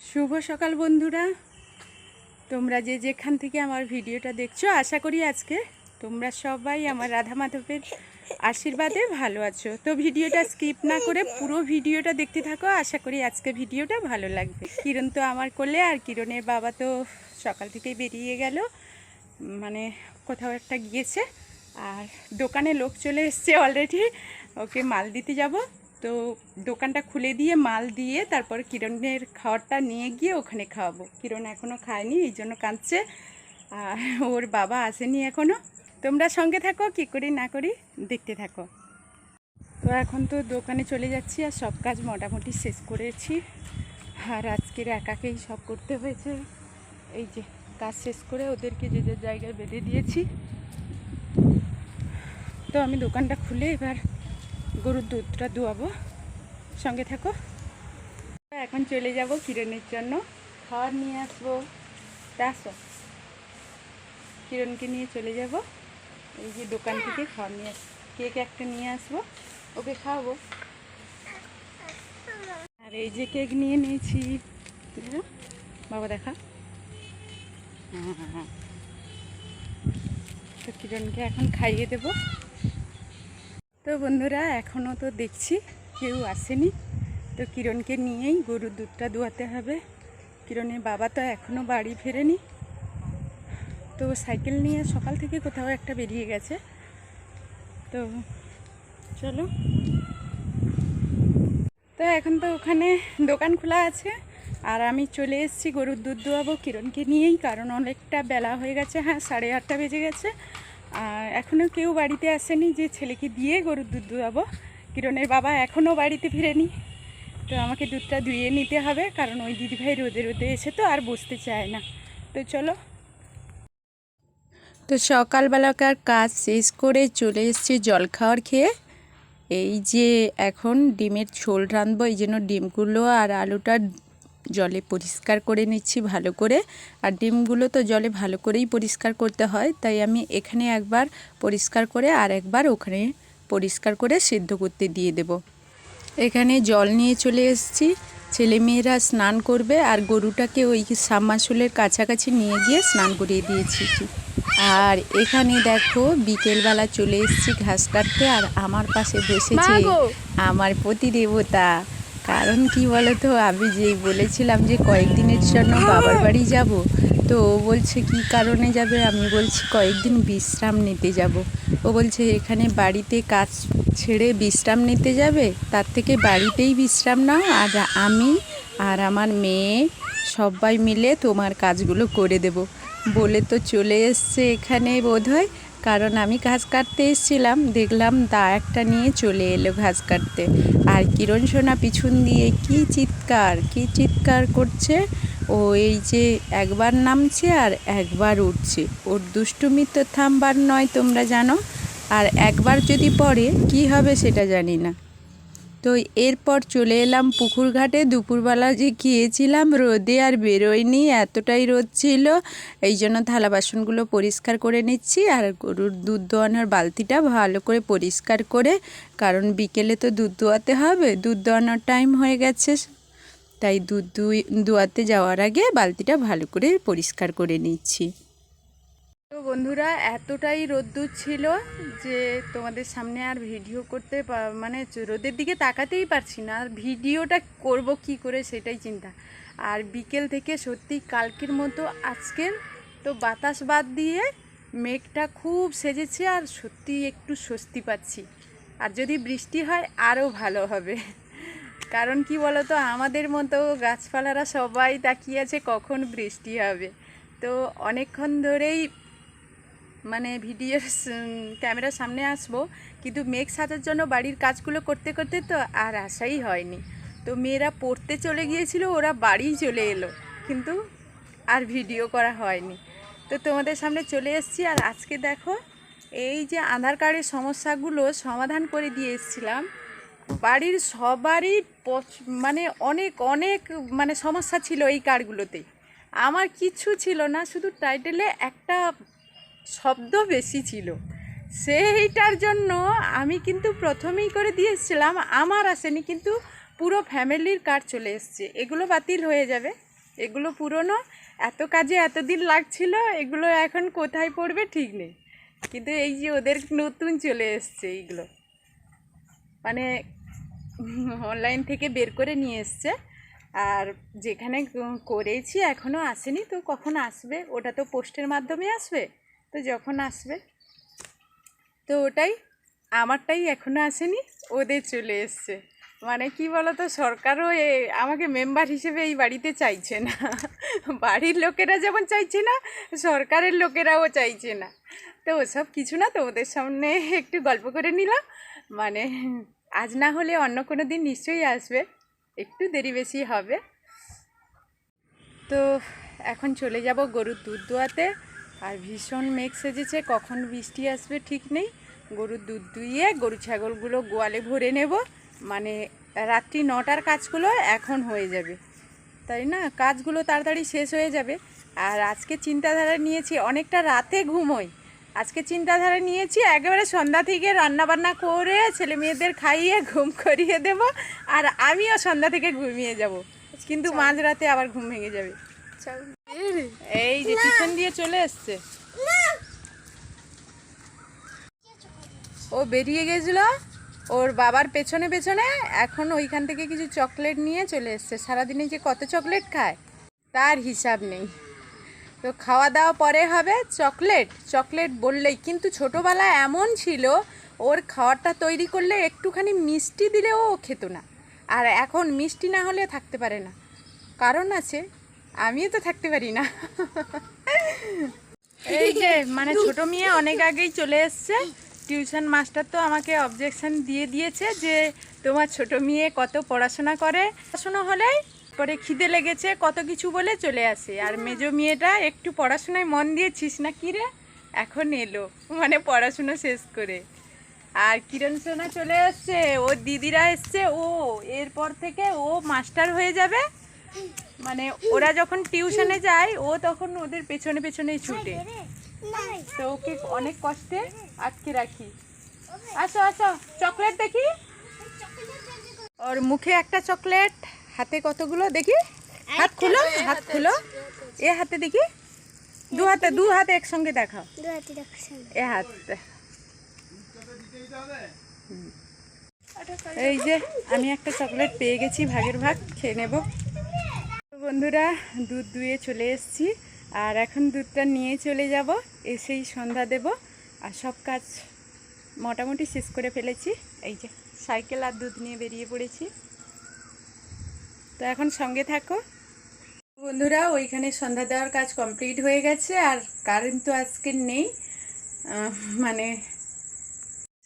শুভ সকাল বন্ধুরা। তোমরা যে যেখান থেকে আমার ভিডিওটা দেখছ, আশা করি আজকে তোমরা সবাই আমার রাধা মাধবের আশীর্বাদে ভালো আছো। তো ভিডিওটা স্কিপ না করে পুরো ভিডিওটা দেখতে থাকো, আশা করি আজকে ভিডিওটা ভালো লাগবে। কিরণ তো আমার কোলে, আর কিরণের বাবা তো সকাল থেকেই বেরিয়ে গেল মানে কোথাও একটা গিয়েছে। আর দোকানে লোক চলে এসছে অলরেডি ওকে মাল দিতে যাব। তো দোকানটা খুলে দিয়ে মাল দিয়ে তারপর কিরণের খাবারটা নিয়ে গিয়ে ওখানে খাওয়াবো। কিরণ এখনও খায়নি, এই জন্য কাঁদছে। আর ওর বাবা আসেনি এখনও তোমরা সঙ্গে থাকো, কি করি না করি, দেখতে থাকো। তো এখন তো দোকানে চলে যাচ্ছি আর সব কাজ মোটামুটি শেষ করেছি। আর আজকের একাকেই সব করতে হয়েছে। এই যে, কাজ শেষ করে ওদেরকে যে যে জায়গায় বেঁধে দিয়েছি। তো আমি দোকানটা খুলে এবার গরুর দুধটা দুয়াবো সঙ্গে থাকো। এখন চলে যাব কিরণের জন্য। খাওয়ার নিয়ে আসব। আসো। কিরণকে নিয়ে চলে যাব। এই যে দোকান থেকে খাবার নিয়ে কেক একটা নিয়ে আসব। ওকে খাওয়াবো। আর এই যে কেক নিয়ে নিয়েছি। বাবা দেখা। হ্যাঁ হ্যাঁ হ্যাঁ। তো কিরণকে এখন খাইয়ে দেবো। তো বন্ধুরা, এখনও তো দেখছি কেউ আসেনি। তো কিরণকে নিয়েই গরুর দুধটা দোয়াতে হবে। কিরণের বাবা তো এখনও বাড়ি ফেরেনি। তো সাইকেল নিয়ে সকাল থেকে কোথাও একটা বেরিয়ে গেছে। তো চলো। তো এখন তো ওখানে দোকান খোলা আছে। আর আমি চলে এসেছি গরুর দুধ দোয়াবো কিরণকে নিয়েই, কারণ অনেকটা বেলা হয়ে গেছে। হ্যাঁ সাড়ে আটটা বেজে গেছে। এখনও কেউ বাড়িতে আসেনি যে ছেলেকে দিয়ে গরুর দুধ দোয়াবো কিরণের বাবা এখনও বাড়িতে ফিরেনি। তো আমাকে দুধটা ধুয়ে নিতে হবে, কারণ ওই দিদিভাই রোদে রোদে এসে তো আর বসতে চায় না। তো চলো। তো সকালবেলাকার কাজ শেষ করে চলে এসেছি জলখাবার খেয়ে। এই যে এখন ডিমের ঝোল রাঁধবো, এই জন্য ডিমগুলো আর আলুটা জলে পরিষ্কার করে নিচ্ছি ভালো করে। আর ডিমগুলো তো জলে ভালো করেই পরিষ্কার করতে হয় তাই আমি এখানে একবার পরিষ্কার করে আর একবার ওখানে পরিষ্কার করে সিদ্ধ করতে দিয়ে দেব। এখানে জল নিয়ে চলে এসেছি। ছেলেমেয়েরা স্নান করবে আর গরুটাকে ওই সাবমার্শলের কাছাকাছি নিয়ে গিয়ে স্নান করিয়ে দিয়েছি। আর এখানে দেখো বিকেলবেলা চলে এসেছি ঘাস কাটতে আর আমার পাশে বসেছে আমার প্রতি দেবতা কারণ কি বলতো, আমি যেই বলেছিলাম যে কয়েকদিনের জন্য বাবার বাড়ি যাব, তো ও বলছে কি কারণে যাবে? আমি বলছি কয়েকদিন বিশ্রাম নিতে যাব। ও বলছে, এখানে বাড়িতে কাজ ছেড়ে বিশ্রাম নিতে যাবে? তার থেকে বাড়িতেই বিশ্রাম নাও, আর আমি আর আমার মেয়ে সবাই মিলে তোমার কাজগুলো করে দেব। বলে তো চলে এসছে এখানে বোধহয়, কারণ আমি ঘাস কাটতে এসেছিলাম, দেখলাম দা একটা নিয়ে চলে এলো ঘাস কাটতে। আর কিরণ সোনা পিছন দিয়ে কি চিৎকার কি চিৎকার করছে? ও এই যে একবার নামছে আর একবার উঠছে। ওর দুষ্টুমি তো থামবার নয় তোমরা জানো। আর একবার যদি পড়ে, কি হবে সেটা জানি না। তো এরপর চলে এলাম পুকুর ঘাটে দুপুরবেলা যে গিয়েছিলাম, রোদে আর বেরোয়নি এতটাই রোদ ছিল। এই জন্য থালা বাসনগুলো পরিষ্কার করে নিচ্ছি আর গরুর দুধ দোয়ানোর বালতিটা ভালো করে পরিষ্কার করে, কারণ বিকেলে তো দুধ দোয়াতে হবে, দুধ দোয়ানোর টাইম হয়ে গেছে। তাই দুধ দুই, দোয়াতে যাওয়ার আগে বালতিটা ভালো করে পরিষ্কার করে নিচ্ছি। তো বন্ধুরা, এতটাই রোদ্দুর ছিল যে তোমাদের সামনে আর ভিডিও করতে মানে রোদের দিকে তাকাতেই পারছি না। আর ভিডিওটা করব কি করে সেটাই চিন্তা। আর বিকেল থেকে সত্যি কালকের মতো আজকের, তো বাতাস বাদ দিয়ে মেঘটা খুব সেজেছে আর সত্যি একটু স্বস্তি পাচ্ছি। আর যদি বৃষ্টি হয়, আরও ভালো হবে। কারণ কি বলতো, আমাদের মতো গাছপালারা সবাই তাকিয়ে আছে কখন বৃষ্টি হবে। তো অনেকক্ষণ ধরেই মানে ভিডিওর ক্যামেরার সামনে আসব। কিন্তু মেঘ সাজার জন্য বাড়ির কাজগুলো করতে করতে তো আর আসাই হয়নি। তো মেয়েরা পড়তে চলে গিয়েছিল, ওরা বাড়ি চলে এলো। কিন্তু আর ভিডিও করা হয়নি। তো তোমাদের সামনে চলে এসেছি আর আজকে দেখো, এই যে আধার কার্ডের সমস্যাগুলো সমাধান করে দিয়ে এসেছিলাম। বাড়ির সবারই মানে অনেক অনেক মানে সমস্যা ছিল এই কার্ডগুলোতে আমার কিছু ছিল না, শুধু টাইটেলে একটা শব্দ বেশি ছিল। সেইটার জন্য আমি কিন্তু প্রথমেই করে দিয়েছিলাম আমার আসেনি, কিন্তু পুরো ফ্যামিলির কার্ড চলে এসছে। এগুলো বাতিল হয়ে যাবে। এগুলো পুরনো, এত কাজে এতদিন লাগছিল, এগুলো এখন কোথায় পড়বে ঠিক নেই। কিন্তু এই যে ওদের নতুন চলে এসছে এইগুলো। মানে অনলাইন থেকে বের করে নিয়ে এসছে। আর যেখানে করেছি এখনও আসেনি, তো কখন আসবে? ওটা তো পোস্টের মাধ্যমে আসবে। তো যখন আসবে, তো ওটাই আমারটাই এখনও আসেনি, ওদের চলে এসছে। মানে কি বলতো, সরকারও এ, আমাকে মেম্বার হিসেবে এই বাড়িতে চাইছে না। বাড়ির লোকেরা যেমন চাইছে না, সরকারের লোকেরাও চাইছে না। তো ওসব কিছু না, তো ওদের সামনে একটু গল্প করে নিলাম। মানে আজ না হলে অন্য কোনো দিন নিশ্চয়ই আসবে, একটু দেরি বেশি হবে। তো এখন চলে যাব গরুর দুধ দোয়াতে। আর ভীষণ মেঘ সেজেছে কখন বৃষ্টি আসবে ঠিক নেই। গরুর দুধ দুইয়ে গরু ছাগলগুলো গোয়ালে ভরে নেব। মানে রাত্রি নটার কাজগুলো এখন হয়ে যাবে। তাই না? কাজগুলো তাড়াতাড়ি শেষ হয়ে যাবে। আর আজকে চিন্তাধারা নিয়েছি অনেকটা রাতে ঘুমোই। আজকে চিন্তাধারা নিয়েছি একেবারে সন্ধ্যা থেকে রান্না বান্না করে ছেলে মেয়েদের খাইয়ে ঘুম করিয়ে দেব। আর আমিও সন্ধ্যা থেকে ঘুমিয়ে যাব। কিন্তু মাঝরাতে আবার ঘুম ভেঙে যাবে। এই যে টিউশন দিয়ে চলে এসছে। ও বেরিয়ে গেছিল। ওর বাবার পেছনে পেছনে এখন ওইখান থেকে কিছু চকলেট নিয়ে চলে এসছে। সারাদিনে যে কত চকলেট খায়, তার হিসাব নেই। তো খাওয়া দাওয়া পরে হবে। চকলেট চকলেট বললেই। কিন্তু ছোটোবেলায় এমন ছিল, ওর খাওয়ারটা তৈরি করলে একটুখানি মিষ্টি দিলেও ও খেত না। আর এখন মিষ্টি না হলে থাকতে পারে না। কারণ আছে আমিও তো থাকতে পারি না। এই যে মানে ছোট মেয়ে অনেক আগেই চলে এসছে। টিউশন মাস্টার তো আমাকে অবজেকশন দিয়ে দিয়েছে যে, তোমার ছোট মেয়ে কত পড়াশোনা করে? পড়াশোনা হলেই পরে খিদে লেগেছে, কত কিছু বলে চলে আসে। আর মেজো মেয়েটা একটু পড়াশোনায় মন দিয়েছিস না কি রে? এখন এলো মানে পড়াশোনা শেষ করে। আর কিরণ সোনা চলে এসছে, ওর দিদিরা এসছে, ও এরপর থেকে ও মাস্টার হয়ে যাবে। মানে ওরা যখন টিউশনে যায় ও তখন ওদের পেছনে পেছনেই ছুটে। তো ওকে অনেক কষ্টে আটকে রাখি। আসো আসো চকলেট দেখি। ওর মুখে একটা চকলেট হাতে কতগুলো দেখি? হাত খুলো হাত খুলো। এ হাতে দেখি। দু হাতে দু হাতে একসঙ্গে দেখাও। এ হাতে। এই যে আমি একটা চকলেট পেয়ে গেছি ভাগের ভাগ খেয়ে নেব। বন্ধুরা, দুধ দুয়ে চলে এসেছি। আর এখন দুধটা নিয়ে চলে যাব, এসেই সন্ধ্যা দেব। আর সব কাজ মোটামুটি শেষ করে ফেলেছি। এই যে সাইকেল আর দুধ নিয়ে বেরিয়ে পড়েছি। তো এখন সঙ্গে থাকো। বন্ধুরা, ওইখানে সন্ধ্যা দেওয়ার কাজ কমপ্লিট হয়ে গেছে, আর কারেন্ট তো আজকে নেই। মানে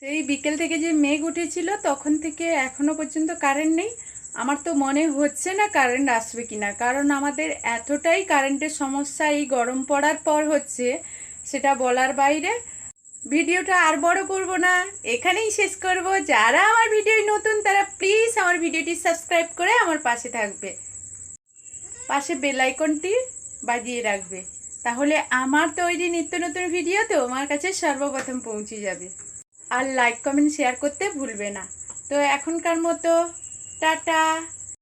সেই বিকেল থেকে যে মেঘ উঠেছিল, তখন থেকে এখনও পর্যন্ত কারেন্ট নেই। আমার তো মনে হচ্ছে না কারেন্ট আসবে কিনা, কারণ আমাদের এতটাই কারেন্টের সমস্যা এই গরম পড়ার পর হচ্ছে, সেটা বলার বাইরে। ভিডিওটা আর বড় করব না, এখানেই শেষ করব। যারা আমার ভিডিও নতুন, তারা প্লিজ আমার ভিডিওটি সাবস্ক্রাইব করে আমার পাশে থাকবে। পাশে বেল আইকনটি বাজিয়ে রাখবে। তাহলে আমার তৈরি নিত্য নতুন ভিডিও তোমার কাছে সর্বপ্রথম পৌঁছে যাবে। আর লাইক কমেন্ট শেয়ার করতে ভুলবে না। তো এখনকার মতো টাটা